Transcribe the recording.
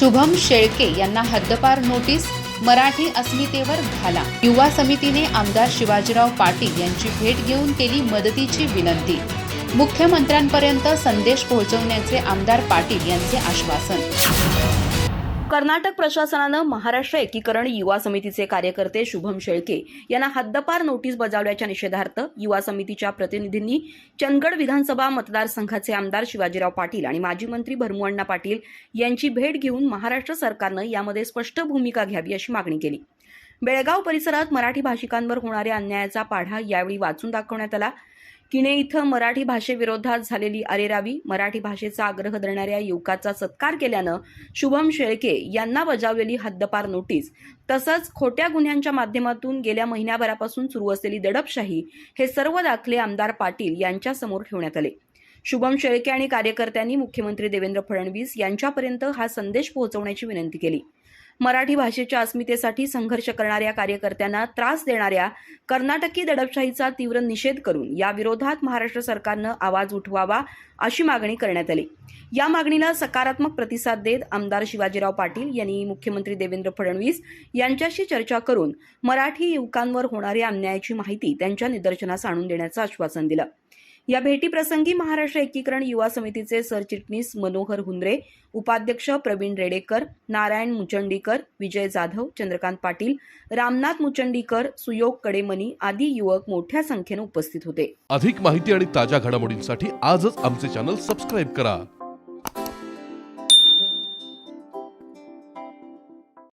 शुभम शेळके यांना हद्दपार नोटीस मराठी अस्मितेवर घाला. युवा समितीने आमदार शिवाजीराव पाटील यांची भेट घेऊन केली मदतीची विनंती. मुख्यमंत्र्यांपर्यंत संदेश पोहोचवण्याचे आमदार पाटील यांचे आश्वासन. कर्नाटक प्रशासनानं महाराष्ट्र एकीकरण युवा समितीचे कार्यकर्ते शुभम शेळके यांना हद्दपार नोटीस बजावल्याच्या निषेधार्थ युवा समितीच्या प्रतिनिधींनी चंदगड विधानसभा मतदारसंघाचे आमदार शिवाजीराव पाटील आणि माजी मंत्री भरमुअण्णा पाटील यांची भेट घेऊन महाराष्ट्र सरकारनं यामध्ये स्पष्ट भूमिका घ्यावी अशी मागणी केली. बेळगाव परिसरात मराठी भाषिकांवर होणाऱ्या अन्यायाचा पाढा यावेळी वाचून दाखवण्यात आला. किणे इथं मराठी भाषेविरोधात झालेली अरेरावी मराठी भाषेचा आग्रह धरणाऱ्या युवकाचा सत्कार केल्यानं शुभम शेळके यांना बजावलेली हद्दपार नोटीस तसंच खोट्या गुन्ह्यांच्या माध्यमातून गेल्या महिन्याभरापासून सुरू असलेली दडपशाही हे सर्व दाखले आमदार पाटील यांच्यासमोर ठेवण्यात आले. शुभम शेळके आणि कार्यकर्त्यांनी मुख्यमंत्री देवेंद्र फडणवीस यांच्यापर्यंत हा संदेश पोहोचवण्याची विनंती केली. मराठी भाषेच्या अस्मितेसाठी संघर्ष करणाऱ्या कार्यकर्त्यांना त्रास देणाऱ्या कर्नाटकी दडपशाहीचा तीव्र निषेध करून या विरोधात महाराष्ट्र सरकारनं आवाज उठवावा अशी मागणी करण्यात आली. या मागणीला सकारात्मक प्रतिसाद देत आमदार शिवाजीराव पाटील यांनी मुख्यमंत्री देवेंद्र फडणवीस यांच्याशी चर्चा करून मराठी युवकांवर होणाऱ्या अन्यायाची माहिती त्यांच्या निदर्शनास आणून देण्याचं आश्वासन दिलं. या भेटीप्रसंगी महाराष्ट्र एकीकरण युवा समितीचे सरचिटणीस मनोहर हुंद्रे उपाध्यक्ष प्रवीण रेडेकर नारायण मुचंडीकर विजय जाधव चंद्रकांत पाटील रामनाथ मुचंडीकर सुयोग कडेमनी आदी युवक मोठ्या संख्येने उपस्थित होते. अधिक माहिती आणि ताज्या घडामोडींसाठी आजच आमचे चॅनल सबस्क्राईब करा.